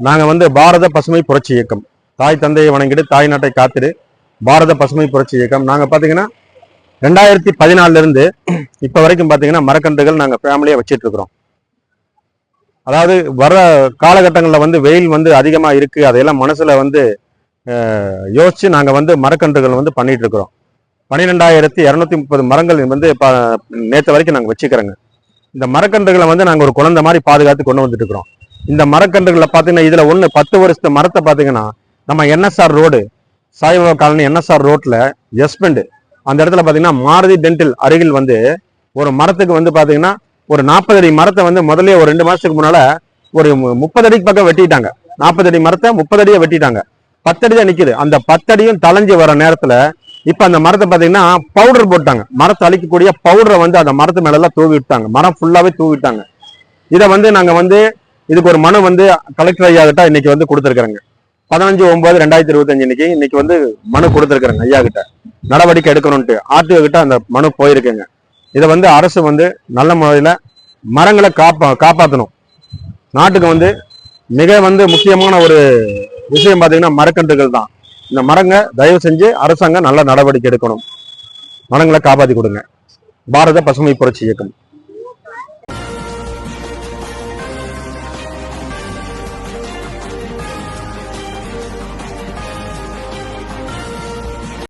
நாங்கள் வந்து பாரத பசுமை புரட்சி இயக்கம். தாய் தந்தையை வணங்கிட்டு தாய் நாட்டை காத்துடு. பாரத பசுமை புரட்சி இயக்கம். நாங்கள் பார்த்தீங்கன்னா ரெண்டாயிரத்தி பதினாலுல இருந்து வரைக்கும் பார்த்தீங்கன்னா மரக்கன்றுகள் நாங்கள் ஃபேமிலியாக வச்சிட்டு இருக்கிறோம் அதாவது வர காலகட்டங்களில் வந்து வெயில் வந்து அதிகமாக இருக்கு. அதையெல்லாம் மனசுல வந்து யோசித்து யோசிச்சு வந்து மரக்கன்றுகள் வந்து பண்ணிட்டு இருக்கிறோம் பன்னிரெண்டாயிரத்தி இரநூத்தி முப்பது மரங்கள் வந்து ப- நேற்று வரைக்கும் நாங்கள் வச்சுக்கிறோங்க. இந்த மரக்கன்றுகளை வந்து நாங்கள் ஒரு குழந்தை மாதிரி பாதுகாத்து கொண்டு வந்துட்டு இருக்கிறோம் இந்த மரக்கன்றுகளை பார்த்தீங்கன்னா இதில் ஒன்று பத்து வருஷத்து மரத்தை பார்த்தீங்கன்னா நம்ம NSR road Saibaba colony NSR ரோட்டில் ஜஸ்பெண்டு அந்த இடத்துல பார்த்தீங்கன்னா மாருதி டென்டில் அருகில் வந்து ஒரு மரத்துக்கு வந்து பார்த்தீங்கன்னா ஒரு நாற்பது அடி மரத்தை வந்து முதலே ஒரு ரெண்டு மாதத்துக்கு முன்னால் ஒரு மு- முப்பது அடிக்கு பக்கம் வெட்டிட்டாங்க. நாற்பது அடி மரத்தை முப்பது அடியை வெட்டிட்டாங்க. பத்தடி தான் நிற்கிது அந்த பத்தடியும் தலைஞ்சி வர நேரத்தில் இப்போ அந்த மரத்தை பார்த்தீங்கன்னா பவுடர் போட்டாங்க. மரத்தை அழிக்கக்கூடிய பவுடரை வந்து அந்த மரத்து மேலெல்லாம் தூவி விட்டாங்க. மரம் ஃபுல்லாகவே தூவி விட்டாங்க. இதை வந்து நாங்கள் வந்து இதுக்கு ஒரு மனு வந்து கலெக்டர் ஐயா கிட்ட இன்னைக்கு வந்து கொடுத்துருக்காங்க பதினஞ்சு ஒன்பது ரெண்டாயிரத்தி இருபத்தஞ்சு இன்னைக்கு இன்னைக்கு வந்து மனு கொடுத்துருக்காங்க ஐயா கிட்ட நடவடிக்கை எடுக்கணும்ட்டு ஆர்டிஓ கிட்ட அந்த மனு போயிருக்குங்க. இதை வந்து அரசு வந்து நல்ல முறையில் மரங்களை காப்பா காப்பாற்றணும் நாட்டுக்கு வந்து மிக வந்து முக்கியமான ஒரு விஷயம் பார்த்தீங்கன்னா மரக்கன்றுகள் தான். இந்த மரங்க தயவு செஞ்சு அரசாங்கம் நல்ல நடவடிக்கை எடுக்கணும். மரங்களை காப்பாற்றி கொடுங்க. பாரத பசுமை புரட்சி இயக்கம்.